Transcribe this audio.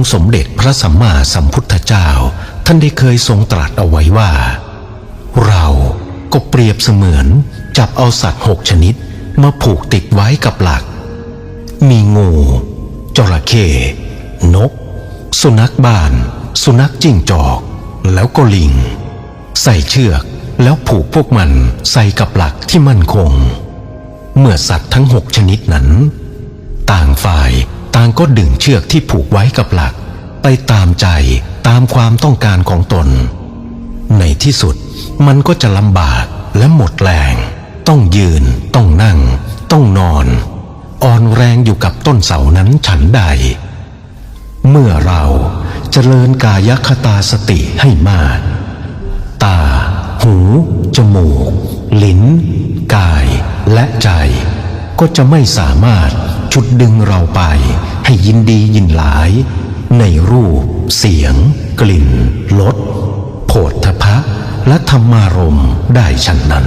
ค์สมเด็จพระสัมมาสัมพุทธเจ้า ท่านได้เคยทรงตรัสเอาไว้ว่า เราก็เปรียบเสมือนจับเอาสัตว์หกชนิดมาผูกติดไว้กับหลัก มีงูจระเข้นก สุนัขบ้าน สุนัขจิ้งจอก แล้วก็ลิง ใส่เชือกแล้วผูกพวกมันใส่กับหลักที่มั่นคง เมื่อสัตว์ทั้งหกชนิดนั้น ต่างฝ่ายางก็ดึงเชือกที่ผูกไว้กับหลัก ไปตามใจตามความต้องการของตน ในที่สุดมันก็จะลำบากและหมดแรง ต้องยืน ต้องนั่ง ต้องนอน อ่อนแรงอยู่กับต้นเสานั้นฉันใด เมื่อเราเจริญกายคตาสติให้มาก ตา หู จมูก ลิ้น กายและใจ ก็จะไม่สามารถ ชุดดึงเราไป ให้ยินดียินหลาย ในรูป เสียง กลิ่นรสโผฏฐพะและธรรมารมได้ฉันนั้น